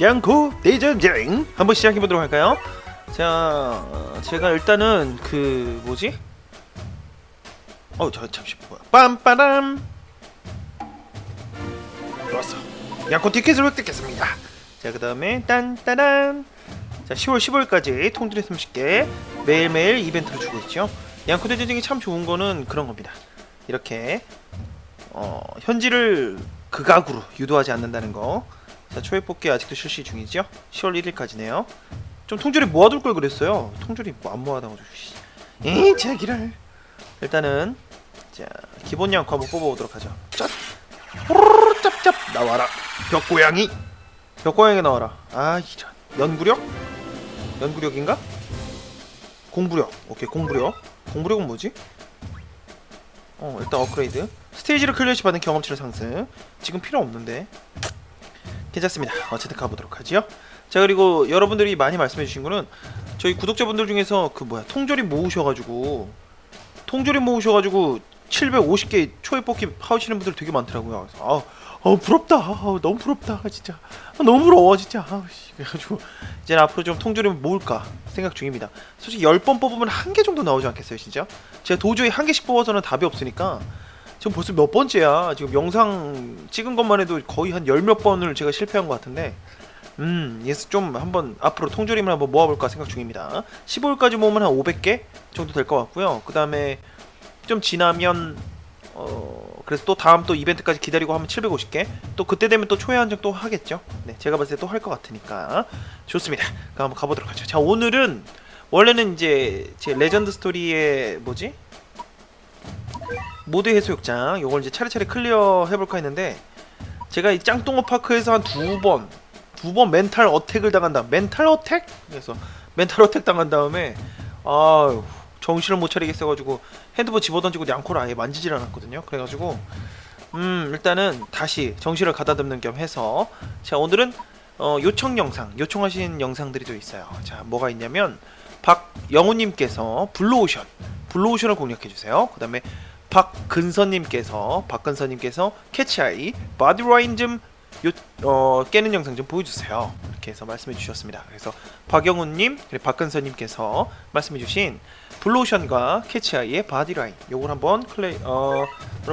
양코 대전쟁 한번 시작해 보도록 할까요? 자, 어, 제가 일단은 그 뭐지? 어, 저 잠시 뭐야? 빰빠람. 좋았어. 양코 티켓을 획득했습니다. 자, 그다음에 딴따란. 자, 10월 15일까지 통들이 30개 매일매일 이벤트를 주고 있죠. 양코 대전쟁이 참 좋은 거는 그런 겁니다. 이렇게 어, 현지를 극악으로 유도하지 않는다는 거. 자, 초회 뽑기 아직도 실시 중이죠. 10월 1일까지네요. 좀 통조리 모아둘 걸 그랬어요. 통조리 뭐안 모아다가지고. 씨. 에이, 제기를. 일단은 자 기본 양코 한번 뽑아보도록 하죠. 짭, 호로로 짭짭 나와라. 벽고양이. 벽고양이 나와라. 아 이런. 연구력? 연구력인가? 공부력. 오케이 공부력. 공부력은 뭐지? 어 일단 업그레이드. 스테이지를 클리어시 받는 경험치를 상승. 지금 필요 없는데. 괜찮습니다. 어쨌든 가보도록 하지요. 자 그리고 여러분들이 많이 말씀해 주신 거는 저희 구독자분들 중에서 그 뭐야 통조리 모으셔가지고 통조리 모으셔가지고 750개 초회 뽑기 하시는 분들 되게 많더라고요. 그래서 아, 아 부럽다. 아, 너무 부럽다. 진짜 아, 너무 부러워 진짜. 아, 씨. 그래가지고 이제 앞으로 좀 통조리 모을까 생각 중입니다. 솔직히 10번 뽑으면 한 개 정도 나오지 않겠어요, 진짜? 제가 도저히 한 개씩 뽑아서는 답이 없으니까 지금 벌써 몇 번째야. 지금 영상 찍은 것만 해도 거의 한 열 몇 번을 제가 실패한 것 같은데 음, 예스 좀 한번 앞으로 통조림을 한번 모아볼까 생각 중입니다. 15일까지 모으면 한 500개 정도 될 것 같고요. 그 다음에 좀 지나면 어 그래서 또 다음 또 이벤트까지 기다리고 하면 750개 또 그때 되면 또 초회 한정 또 하겠죠. 네, 제가 봤을 때 또 할 것 같으니까 좋습니다. 그럼 한번 가보도록 하죠. 자, 오늘은 원래는 이제 제 레전드 스토리의 뭐지 모드 해수욕장 요걸 이제 차례차례 클리어 해볼까 했는데 제가 이 짱뚱어 파크에서 한 두 번 두 번 멘탈 어택을 당한다. 멘탈 어택? 그래서 멘탈 어택 당한 다음에 아유 정신을 못 차리겠어가지고 핸드폰 집어던지고 양코를 아예 만지질 않았거든요. 그래가지고 음 일단은 다시 정신을 가다듬는 겸 해서 자 오늘은 어, 요청 영상 요청하신 영상들이 또 있어요. 자 뭐가 있냐면 박영우님께서 블루오션 블루오션을 공략해 주세요. 그 다음에 박근선님께서 박근선님께서 캐치아이 바디라인 좀 요, 어, 깨는 영상 좀 보여주세요. 이렇게 해서 말씀해 주셨습니다. 그래서 박영훈님, 그리고 박근서님께서 말씀해 주신 블루오션과 캐치아이의 바디라인 요걸 한번 플레이 어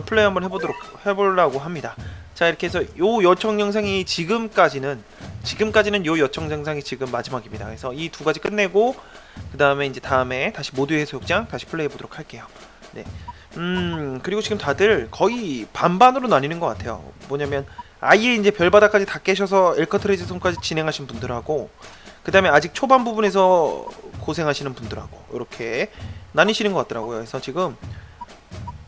플레이 한번 해보도록 해보려고 합니다. 자 이렇게 해서 요 요청 영상이 지금까지는 지금까지는 요 요청 영상이 지금 마지막입니다. 그래서 이 두 가지 끝내고 그 다음에 이제 다음에 다시 모두 해수욕장 다시 플레이 해 보도록 할게요. 네. 음 그리고 지금 다들 거의 반반으로 나뉘는 것 같아요. 뭐냐면 아예 이제 별바닥까지 다 깨셔서 엘커트레이즈 손까지 진행하신 분들하고 그 다음에 아직 초반 부분에서 고생하시는 분들하고 이렇게 나뉘시는 것 같더라고요. 그래서 지금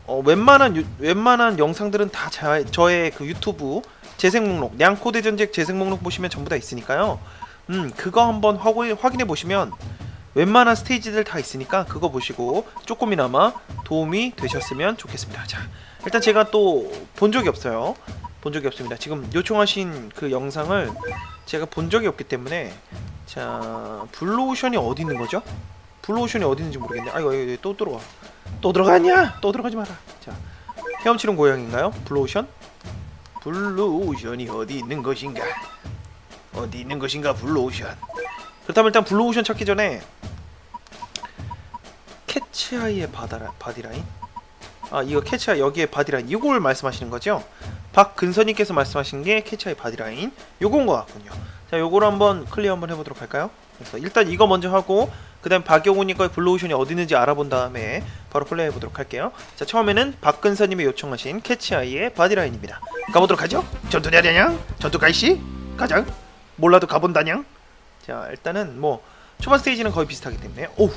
어, 웬만한 유, 웬만한 영상들은 다 자, 저의 그 유튜브 재생 목록 냥코대 전직 재생 목록 보시면 전부 다 있으니까요. 음 그거 한번 확인, 확인해 보시면 웬만한 스테이지들 다 있으니까 그거 보시고 조금이나마 도움이 되셨으면 좋겠습니다. 자 일단 제가 또 본 적이 없어요. 본 적이 없습니다. 지금 요청하신 그 영상을 제가 본 적이 없기 때문에 자 블루오션이 어디 있는 거죠? 블루오션이 어디 있는지 모르겠네. 아이고, 아이고 또 들어와. 또 들어가냐? 또 들어가지 마라. 자 헤엄치는 고양인가요? 블루오션? 블루오션이 어디 있는 것인가? 어디 있는 것인가 블루오션? 그렇다면 일단 블루오션 찾기 전에 캐치아이의 바다라, 바디라인? 아 이거 캐치아이 여기에 바디라인 이걸 말씀하시는 거죠? 박근서님께서 말씀하신 게 캐치아이 바디라인 요건 것 같군요. 자 요거를 한번 클리어 한번 해보도록 할까요? 그래서 일단 이거 먼저 하고 그 다음 박영훈님과 블루오션이 어디 있는지 알아본 다음에 바로 플레이 해 보도록 할게요. 자 처음에는 박근서님이 요청하신 캐치아이의 바디라인입니다. 가보도록 하죠. 전투냐냐냥 전투 가이시 가장 몰라도 가본다냥. 자 일단은 뭐 초반 스테이지는 거의 비슷하기 때문에 오우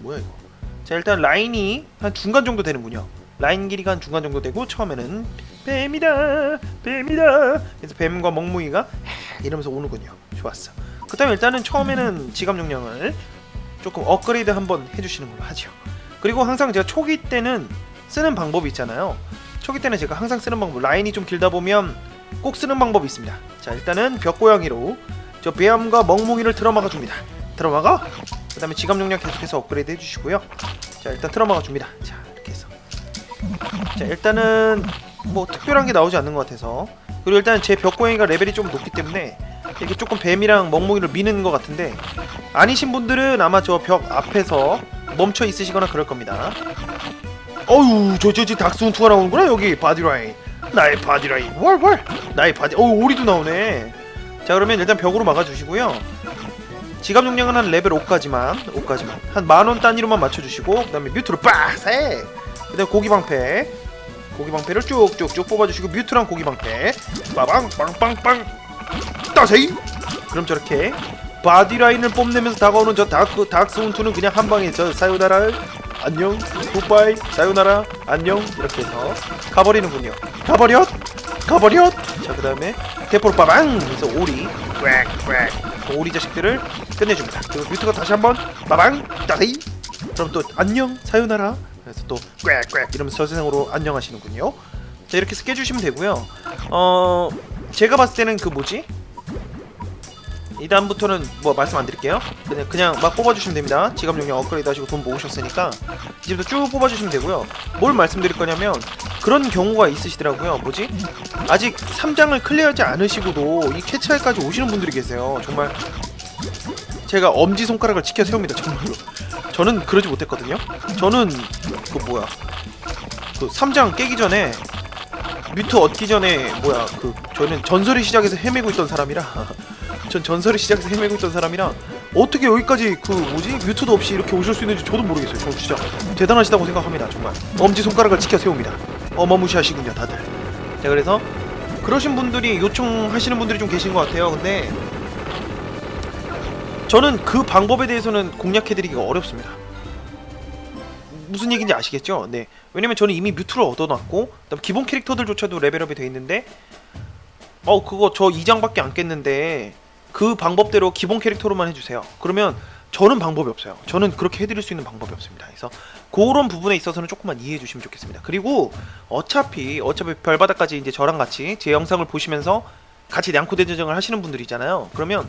뭐야 이거. 자 일단 라인이 한 중간 정도 되는군요. 라인 길이가 한 중간 정도 되고 처음에는 뱀이다 뱀이다 그래서 뱀과 멍뭉이가 이러면서 오는군요. 좋았어. 그 다음에 일단은 처음에는 지갑 용량을 조금 업그레이드 한번 해주시는 걸로 하죠. 그리고 항상 제가 초기 때는 쓰는 방법이 있잖아요. 초기 때는 제가 항상 쓰는 방법 라인이 좀 길다 보면 꼭 쓰는 방법이 있습니다. 자 일단은 벽고양이로 저 뱀과 멍뭉이를 틀어막아 줍니다. 틀어막아. 그다음에 지갑 용량 계속해서 업그레이드 해주시고요. 자 일단 틀어막아 줍니다. 자 이렇게 해서 자 일단은 뭐 특별한 게 나오지 않는 것 같아서 그리고 일단 제 벽고양이가 레벨이 좀 높기 때문에 이렇게 조금 뱀이랑 멍멍이를 미는 것 같은데 아니신 분들은 아마 저 벽 앞에서 멈춰 있으시거나 그럴 겁니다. 어유 저저 저 닥스훈트가 나오는구나 여기 바디라인 나의 바디라인 월월 나의 바디 어 오리도 나오네. 자 그러면 일단 벽으로 막아주시고요. 지갑 용량은 한 레벨 5까지만 5까지만. 한 만원 단위로만 맞춰주시고 그 다음에 뮤트를 빡세! 그 다음에 고기 방패. 고기 방패를 쭉쭉쭉 뽑아주시고 뮤트랑 고기 방패. 빠방 빵빵빵! 따세이! 그럼 저렇게 바디라인을 뽐내면서 다가오는 저 다크 닥스훈트는 그냥 한 방에 저 사요나라를 안녕 굿바이 사요나라 안녕 이렇게 해서 가버리는군요. 가버렸 가버렸 자그 다음에 대포를 빠방! 해서 오리 꽥꽥 오리 자식들을 끝내줍니다. 그리고 뮤트가 다시 한번 빠방 따세이. 그럼 또 안녕 사요나라. 그래서 또 꽥꽥 이러면서 저 세상으로 안녕하시는군요. 자 이렇게 스케 주시면 되고요. 어 제가 봤을 때는 그 뭐지? 이 다음부터는 뭐 말씀 안 드릴게요. 그냥 그냥 막 뽑아주시면 됩니다. 지갑 용량 업그레이드 하시고 돈 모으셨으니까. 이제부터 쭉 뽑아주시면 되고요. 뭘 말씀드릴 거냐면 그런 경우가 있으시더라고요. 뭐지? 아직 3장을 클리어하지 않으시고도 이 캐치할까지 오시는 분들이 계세요. 정말 제가 엄지 손가락을 지켜 세웁니다. 정말로. 저는 그러지 못했거든요. 저는 그 뭐야 그 3장 깨기 전에 뮤트 얻기 전에 뭐야 그 저는 전설의 시작에서 헤매고 있던 사람이라 전 전설의 시작에서 헤매고 있던 사람이라 어떻게 여기까지 그 뭐지 뮤트도 없이 이렇게 오실 수 있는지 저도 모르겠어요. 저 진짜 대단하시다고 생각합니다. 정말 엄지 손가락을 지켜 세웁니다. 어마무시하시군요, 다들. 자 그래서 그러신 분들이 요청하시는 분들이 좀 계신 것 같아요. 근데 저는 그 방법에 대해서는 공략해드리기가 어렵습니다. 무슨 얘기인지 아시겠죠? 네. 왜냐면 저는 이미 뮤트를 얻어놨고 그다음 기본 캐릭터들조차도 레벨업이 돼 있는데 어 그거 저 2장밖에 안 깼는데 그 방법대로 기본 캐릭터로만 해주세요. 그러면 저는 방법이 없어요. 저는 그렇게 해드릴 수 있는 방법이 없습니다. 그래서 그런 부분에 있어서는 조금만 이해해 주시면 좋겠습니다. 그리고 어차피 어차피 별바닥까지 이제 저랑 같이 제 영상을 보시면서 같이 냥코 대전쟁을 하시는 분들이 있잖아요. 그러면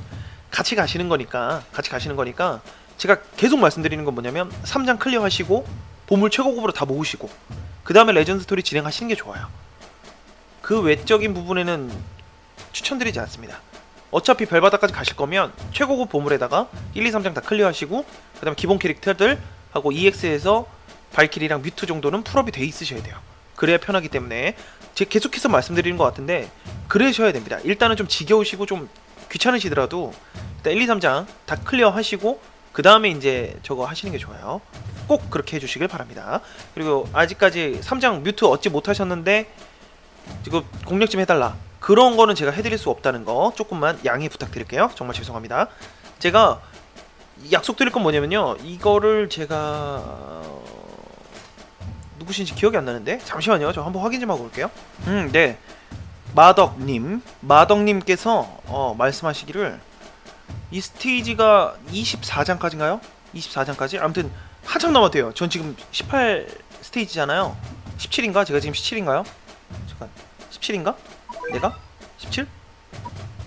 같이 가시는 거니까 같이 가시는 거니까 제가 계속 말씀드리는 건 뭐냐면 3장 클리어 하시고 보물 최고급으로 다 모으시고 그 다음에 레전드 스토리 진행하시는 게 좋아요. 그 외적인 부분에는 추천드리지 않습니다. 어차피 별바닥까지 가실 거면 최고급 보물에다가 1, 2, 3장 다 클리어하시고 그 다음에 기본 캐릭터들 하고 EX에서 발키리랑 뮤트 정도는 풀업이 돼 있으셔야 돼요. 그래야 편하기 때문에 제가 계속해서 말씀드리는 것 같은데 그러셔야 됩니다. 일단은 좀 지겨우시고 좀 귀찮으시더라도 일단 1, 2, 3장 다 클리어 하시고 그 다음에 이제 저거 하시는 게 좋아요. 꼭 그렇게 해주시길 바랍니다. 그리고 아직까지 3장 뮤트 얻지 못하셨는데 지금 공략 좀 해달라. 그런 거는 제가 해드릴 수 없다는 거 조금만 양해 부탁드릴게요. 정말 죄송합니다. 제가 약속드릴 건 뭐냐면요. 이거를 제가 어, 누구신지 기억이 안 나는데 잠시만요. 저 한번 확인 좀 하고 올게요. 음, 네. 마덕님, 마덕님께서 어, 말씀하시기를 이 스테이지가 24장까지인가요? 24장까지? 아무튼 한참 남았대요. 전 지금 18 스테이지잖아요. 17인가? 제가 지금 17인가요? 잠깐 17인가? 내가? 17?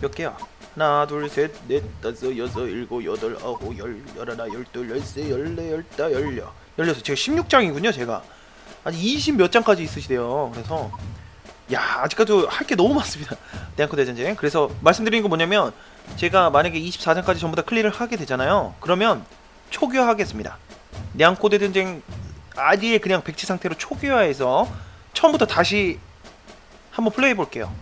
몇 개야? 하나 둘 셋 넷 다섯 여섯 일곱 여덟 아홉 열 열하나 열둘 열세 열네 열다 열여 열여섯. 제가 16장이군요 제가. 아니 20 몇 장까지 있으시대요. 그래서 야 아직까지 할 게 너무 많습니다. 대한코 대전쟁. 그래서 말씀드리는 건 뭐냐면 제가 만약에 24장까지 전부 다 클리어를 하게 되잖아요. 그러면 초기화하겠습니다. 냥코 대전쟁 아디에 그냥 백지 상태로 초기화해서 처음부터 다시 한번 플레이 해 볼게요.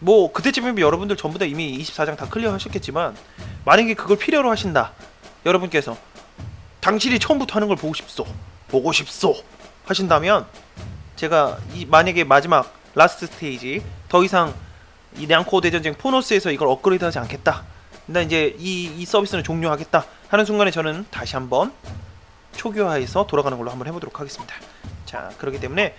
뭐 그때쯤이면 여러분들 전부 다 이미 24장 다 클리어 하셨겠지만 만약에 그걸 필요로 하신다. 여러분께서 당신이 처음부터 하는 걸 보고 싶소. 보고 싶소. 하신다면 제가 이 만약에 마지막 라스트 스테이지 더 이상 이 냥코 대전쟁 포노스에서 이걸 업그레이드하지 않겠다. 나 이제 이, 이 서비스는 종료하겠다 하는 순간에 저는 다시 한번 초기화해서 돌아가는 걸로 한번 해보도록 하겠습니다. 자 그렇기 때문에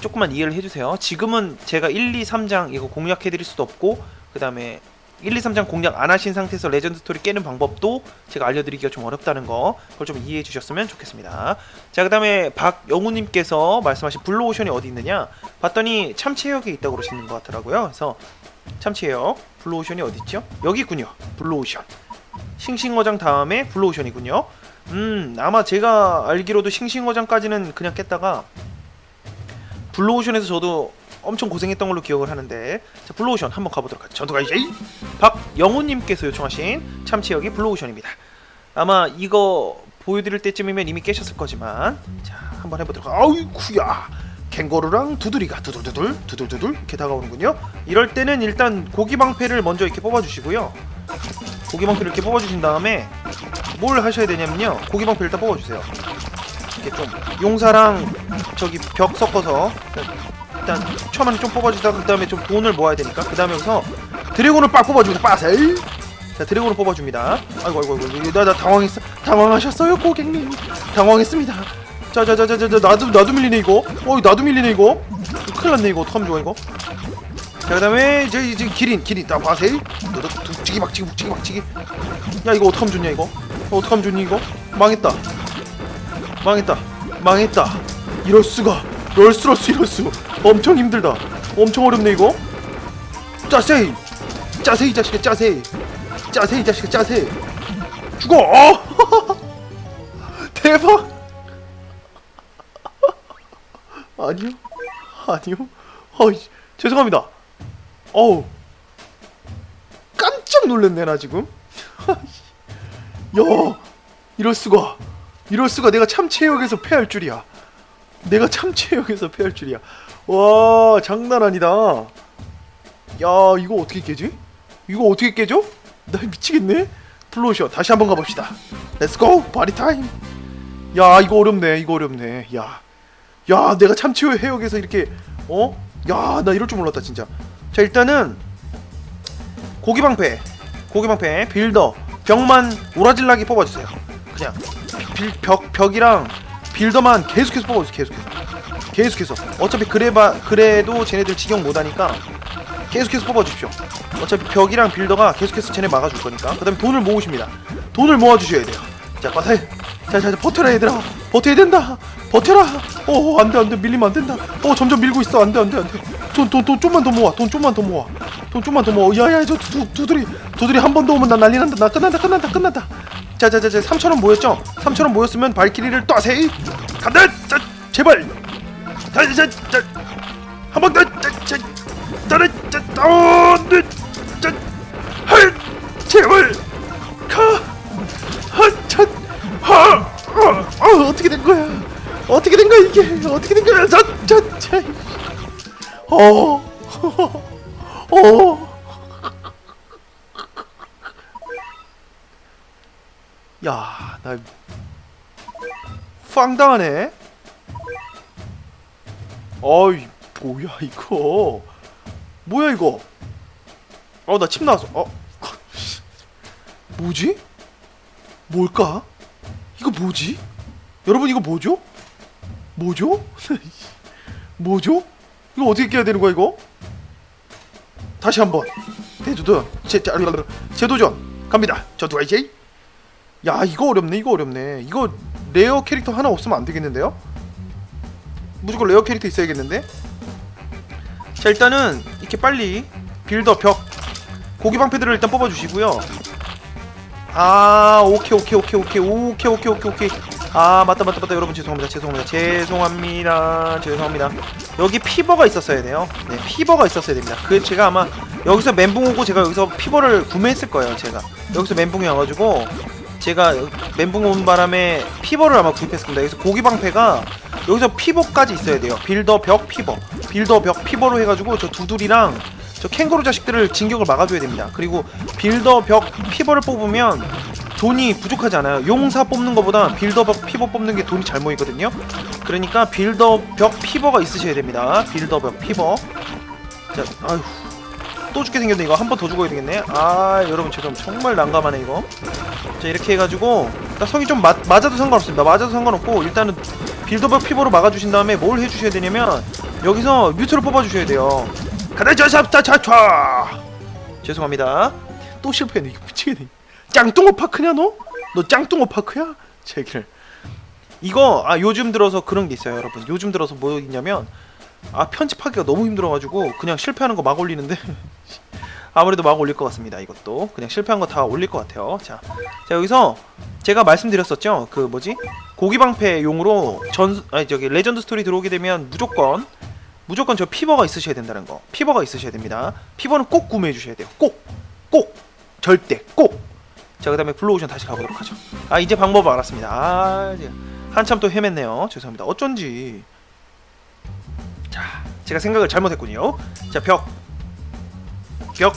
조금만 이해를 해주세요. 지금은 제가 1, 2, 3장 이거 공략해드릴 수도 없고 그 다음에 1, 2, 3장 공략 안 하신 상태에서 레전드 스토리 깨는 방법도 제가 알려드리기가 좀 어렵다는 거 그걸 좀 이해해 주셨으면 좋겠습니다. 자 그 다음에 박영우님께서 말씀하신 블루오션이 어디 있느냐 봤더니 참치해역에 있다고 그러시는 것 같더라고요. 그래서 참치해역 블루오션이 어디 있죠? 여기 있군요. 블루오션 싱싱어장 다음에 블루오션이군요. 음 아마 제가 알기로도 싱싱어장까지는 그냥 깼다가 블루오션에서 저도 엄청 고생했던 걸로 기억을 하는데 자 블루오션 한번 가보도록 하죠. 전투가 이제 박영호님께서 요청하신 참치역이 블루오션입니다. 아마 이거 보여드릴 때쯤이면 이미 깨셨을 거지만 자 한번 해보도록. 하 아우쿠야. 캥거루랑 두드리가 두들두들 두들두들 이렇게 다가오는군요. 이럴 때는 일단 고기 방패를 먼저 이렇게 뽑아주시고요 고기 방패를 이렇게 뽑아주신 다음에 뭘 하셔야 되냐면요. 고기 방패 일단 뽑아주세요. 이렇게 좀 용사랑 저기 벽 섞어서 일단 처음에는 좀 뽑아주다가 그 다음에 좀 돈을 모아야 되니까 그 다음에 여기서 드래곤을 빡 뽑아줍니다 빠셀 자 드래곤을 뽑아줍니다. 아이고 아이고 아이고 나, 나 당황했어 당황하셨어요 고객님? 당황했습니다. 자자자자자 나도 나도 밀리네 이거. 어이 나도 밀리네 이거. 큰일 났네 이거. 어떡하면 좋아 이거? 자 그다음에 이제 이제 기린 기린. 딱 봐세요 북치기 박치기 북치기 박치기 야 이거 어떡하면 좋냐 이거? 어, 어떡하면 좋니 이거? 망했다. 망했다. 망했다. 이럴 수가. 럴스러스 이럴 수. 엄청 힘들다. 엄청 어렵네 이거. 짜세이. 짜세이 이 자식아 짜세이. 짜세이 이 자식아 짜세이. 죽어! 어! 대박! 아니요? 아니요? 어이 죄송합니다. 어우 깜짝 놀랐네 나 지금. 야 이럴 수가. 이럴 수가. 내가 참체역에서 패할 줄이야. 내가 참체역에서 패할 줄이야. 와 장난 아니다. 야 이거 어떻게 깨지? 이거 어떻게 깨져? 나 미치겠네. 블루오션 다시 한번 가봅시다. 렛츠고 바리 타임 야 이거 어렵네. 이거 어렵네. 야, 야 내가 참치호 해역에서 이렇게 어? 야 나 이럴 줄 몰랐다 진짜. 자 일단은 고기방패 고기방패 빌더 벽만 오라질라게 뽑아주세요. 그냥 빌, 벽, 벽이랑 빌더만 계속해서 뽑아주세요 계속해서. 계속해서. 어차피 그래봐 그래도 쟤네들 직용 못하니까 계속해서 뽑아주십시오. 어차피 벽이랑 빌더가 계속해서 쟤네 막아줄 거니까. 그 다음에 돈을 모으십니다. 돈을 모아주셔야 돼요. 자 빠세 자자 버텨라 얘들아 버텨야 된다 버텨라 어 안돼 안돼 밀리면 안 된다 어 점점 밀고 있어 안돼 안돼 안돼 돈돈돈 좀만 더 모아 돈 좀만 더 모아 돈 좀만 더 모아 야야 저 두, 두드리 두드리 한 번 더 오면 나 난리 난다 나 끝난다 끝난다 끝난다 자자자자 3천원 모였죠 3천원 모였으면 발키리를 따세이 간다 자 제발 자자자 한번 더 자, 자, 따라 자, 어, 네, 자, 헐, 제발 가, 어떻게 된 거야? 어떻게 된 거야 이게? 어떻게 된 거야? 자, 자, 자, 어, 어, 야, 나 빵당하네. 어이, 뭐야 이거? 뭐야 이거? 어 나 침 나왔어. 어 뭐지? 뭘까? 이거 뭐지? 여러분 이거 뭐죠? 뭐죠? 뭐죠? 이거 어떻게 깨야 되는 거야 이거? 다시 한번 대도전 재도전 갑니다. 저도 이제 야 이거 어렵네 이거 어렵네 이거 레어 캐릭터 하나 없으면 안 되겠는데요? 무조건 레어 캐릭터 있어야겠는데? 자 일단은 이렇게 빨리 빌더 벽 고기 방패들을 일단 뽑아주시고요. 아 오케이 오케이 오케이 오케이 오케이 오케이 오케이 오케이 아 맞다 맞다 맞다. 여러분 죄송합니다. 죄송합니다. 죄송합니다. 죄송합니다. 여기 피버가 있었어야 돼요. 네 피버가 있었어야 됩니다. 그 제가 아마 여기서 멘붕 오고 제가 여기서 피버를 구매했을 거예요 제가. 여기서 멘붕이 와가지고 제가 멘붕 온 바람에 피버를 아마 구입했을 겁니다. 여기서 고기 방패가 여기서 피버까지 있어야 돼요. 빌더 벽 피버. 빌더 벽 피버로 해가지고 저 두들이랑 저 캥거루 자식들을 진격을 막아줘야 됩니다. 그리고 빌더 벽 피버를 뽑으면 돈이 부족하지 않아요. 용사 뽑는 것보다 빌더 벽 피버 뽑는 게 돈이 잘 모이거든요. 그러니까 빌더 벽 피버가 있으셔야 됩니다. 빌더 벽 피버. 자 아휴. 또 죽게 생겼네. 이거 한 번 더 죽어야 되겠네. 아 여러분 죄송. 정말 난감하네 이거. 자 이렇게 해가지고 딱 석이 좀 맞, 맞아도 상관없습니다. 맞아도 상관없고 일단은 빌더벽 피버로 막아주신 다음에 뭘 해주셔야 되냐면 여기서 뮤트를 뽑아주셔야 돼요. 가다자 삽다 차차! 죄송합니다. 또 실패했네. 이거 미치겠네 짱뚱어 파크냐 너? 너 짱뚱어 파크야? 제기를 이거 아 요즘 들어서 그런 게 있어요 여러분 요즘 들어서 뭐 있냐면 아 편집하기가 너무 힘들어가지고 그냥 실패하는 거 막 올리는데 아무래도 막 올릴 것 같습니다 이것도 그냥 실패한 거 다 올릴 것 같아요 자, 자 여기서 제가 말씀드렸었죠 그 뭐지 고기방패용으로 전 아니 저기 레전드 스토리 들어오게 되면 무조건 무조건 저 피버가 있으셔야 된다는 거. 피버가 있으셔야 됩니다. 피버는 꼭 구매해 주셔야 돼요. 꼭, 꼭, 절대 꼭. 자 그 다음에 블루오션 다시 가보도록 하죠. 아 이제 방법 알았습니다. 아 한참 또 헤맸네요. 죄송합니다. 어쩐지. 자 제가 생각을 잘못했군요. 자 벽, 벽,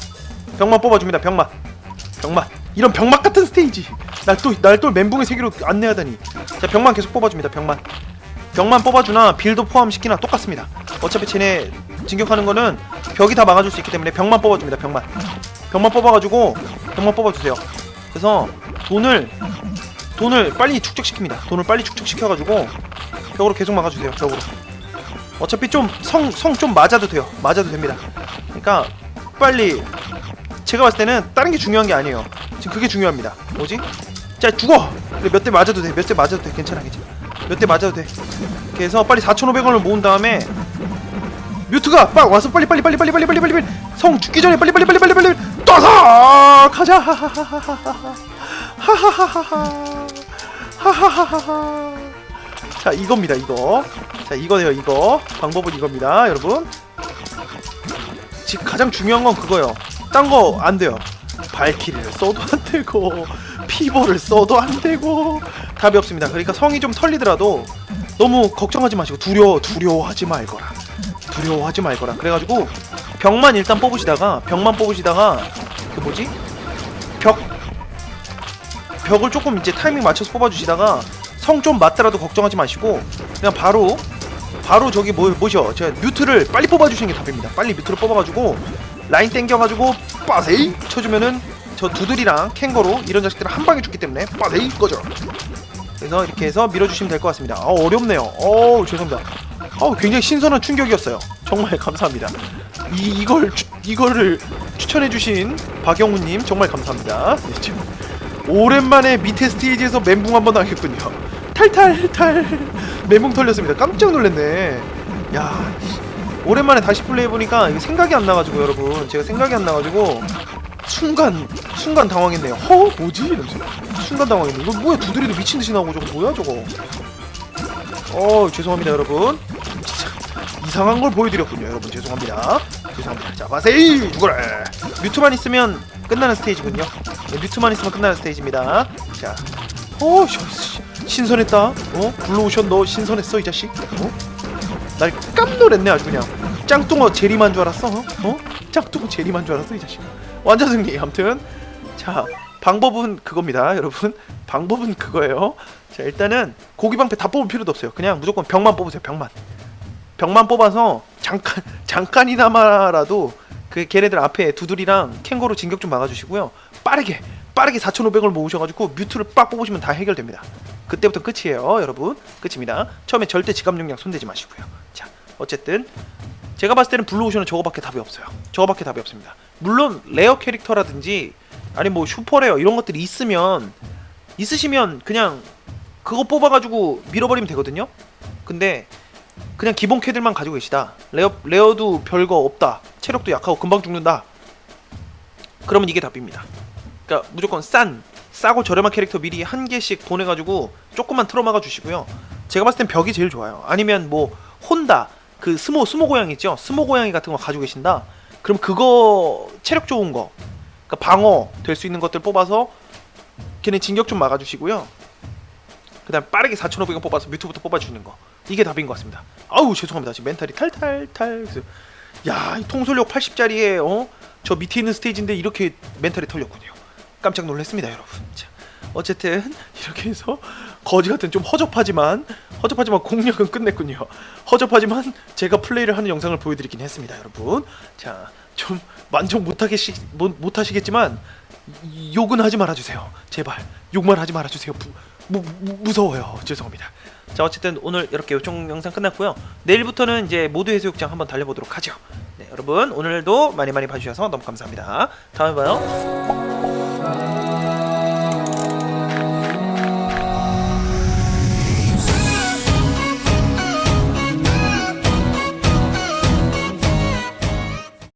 벽만 뽑아줍니다. 벽만, 벽만. 이런 벽막 같은 스테이지. 날 또 날 또 멘붕의 세계로 안내하다니. 자 벽만 계속 뽑아줍니다. 벽만. 벽만 뽑아주나 빌도 포함시키나 똑같습니다. 어차피 쟤네 진격하는 거는 벽이 다 막아줄 수 있기 때문에 벽만 뽑아줍니다. 벽만. 벽만 뽑아가지고 벽만 뽑아주세요. 그래서 돈을 돈을 빨리 축적시킵니다. 돈을 빨리 축적시켜가지고 벽으로 계속 막아주세요. 벽으로. 어차피 좀 성 성 좀 맞아도 돼요. 맞아도 됩니다. 그러니까 빨리 제가 봤을 때는 다른 게 중요한 게 아니에요. 지금 그게 중요합니다. 뭐지? 자 죽어! 그래, 몇대 맞아도 돼. 몇 대 맞아도 돼. 괜찮아 괜찮아. 몇 대 맞아도 돼. 그래서 빨리 4,500원을 모은 다음에 뮤트가 빡 와서 빨리 빨리 빨리 빨리 빨리 빨리 빨리 성 죽기 전에 빨리 빨리 빨리 빨리 빨리 떠서 가자. 하하하하하 하하하하하 자 이겁니다 이거. 자 이거예요 이거. 방법은 이겁니다 여러분. 지금 가장 중요한 건 그거예요. 딴 거 안 돼요. 발키리를 써도 안 되고 피버를 써도 안 되고 답이 없습니다. 그러니까 성이 좀 털리더라도 너무 걱정하지 마시고 두려워 두려워하지 말거라. 두려워하지 말거라. 그래가지고 벽만 일단 뽑으시다가 벽만 뽑으시다가 그 뭐지? 벽 벽을 조금 이제 타이밍 맞춰서 뽑아주시다가 성 좀 맞더라도 걱정하지 마시고 그냥 바로 바로 저기 뭐 뭐죠? 제가 뮤트를 빨리 뽑아주시는 게 답입니다. 빨리 뮤트를 뽑아가지고 라인 땡겨가지고 빠세이 쳐주면은 저 두들이랑 캥거루 이런 자식들은 한 방에 죽기 때문에 빠세이 꺼져. 그래서 이렇게 해서 밀어주시면 될 것 같습니다. 아 어렵네요. 어 죄송합니다. 어 굉장히 신선한 충격이었어요. 정말 감사합니다 이 이걸 추- 이거를 추천해주신 박영우님 정말 감사합니다. 네, 오랜만에 밑에 스테이지에서 멘붕 한번 당했군요. 탈탈탈. 멘붕 털렸습니다. 깜짝 놀랐네. 야 씨, 오랜만에 다시 플레이해보니까 이게 생각이 안 나가지고 여러분. 제가 생각이 안 나가지고 순간 순간 당황했네요. 허? 뭐지? 이러면서. 순간 당황했네. 이거 뭐야? 두드리도 미친 듯이 나오고 저거 뭐야 저거? 어 죄송합니다 여러분. 이상한 걸 보여드렸군요 여러분. 죄송합니다 자 마세이 죽어라 뮤트만 있으면 끝나는 스테이지군요 네, 뮤트만 있으면 끝나는 스테이지입니다 자 어, 씨, 씨, 신선했다. 어? 블루오션 너 신선했어 이 자식. 어? 날 깜놀했네 아주 그냥. 짱뚱어 제리만 줄 알았어. 어? 어? 짱뚱어 제리만 줄 알았어 이 자식. 완전 승리. 아무튼 자 방법은 그겁니다, 여러분. 방법은 그거예요. 자 일단은 고기 방패 다 뽑을 필요도 없어요. 그냥 무조건 벽만 뽑으세요. 벽만. 벽만 뽑아서 잠깐 잠깐이나마라도 그 걔네들 앞에 두들이랑 캥거루 진격 좀 막아주시고요. 빠르게 빠르게 4,500을 모으셔가지고 뮤트를 빡 뽑으시면 다 해결됩니다. 그때부터 끝이에요, 여러분. 끝입니다. 처음에 절대 지갑 용량 손대지 마시고요. 자, 어쨌든 제가 봤을 때는 블루오션은 저거밖에 답이 없어요. 저거밖에 답이 없습니다. 물론 레어 캐릭터라든지 아니 뭐 슈퍼레어 이런 것들이 있으면 있으시면 그냥 그거 뽑아가지고 밀어버리면 되거든요. 근데 그냥 기본 캐들만 가지고 계시다. 레어 레어도 별거 없다. 체력도 약하고 금방 죽는다. 그러면 이게 답입니다. 그러니까 무조건 싼 싸고 저렴한 캐릭터 미리 한 개씩 보내가지고 조금만 틀어막아 주시고요. 제가 봤을 땐 벽이 제일 좋아요. 아니면 뭐 혼다 그 스모 스모 고양이 있죠. 스모 고양이 같은 거 가지고 계신다. 그럼 그거 체력 좋은 거, 그러니까 방어 될 수 있는 것들 뽑아서 걔네 진격 좀 막아주시고요. 그 다음 빠르게 4,500원 뽑아서 뮤트부터 뽑아주는 거 이게 답인 것 같습니다. 아우 죄송합니다. 지금 멘탈이 탈탈탈. 야, 이 통솔력 80짜리에 어? 저 밑에 있는 스테이지인데 이렇게 멘탈이 털렸군요. 깜짝 놀랐습니다, 여러분. 자, 어쨌든 이렇게 해서 거지 같은 좀 허접하지만 허접하지만 공략은 끝냈군요. 허접하지만 제가 플레이를 하는 영상을 보여드리긴 했습니다, 여러분. 자, 좀 만족 못하겠시 못, 못하시겠지만 이- 욕은 하지 말아주세요, 제발. 욕만 하지 말아주세요. 무, 무, 무, 무서워요. 죄송합니다. 자, 어쨌든 오늘 이렇게 요청 영상 끝났고요. 내일부터는 이제 모두 해수욕장 한번 달려보도록 하죠. 네, 여러분 오늘도 많이 많이 봐주셔서 너무 감사합니다. 다음에 봐요.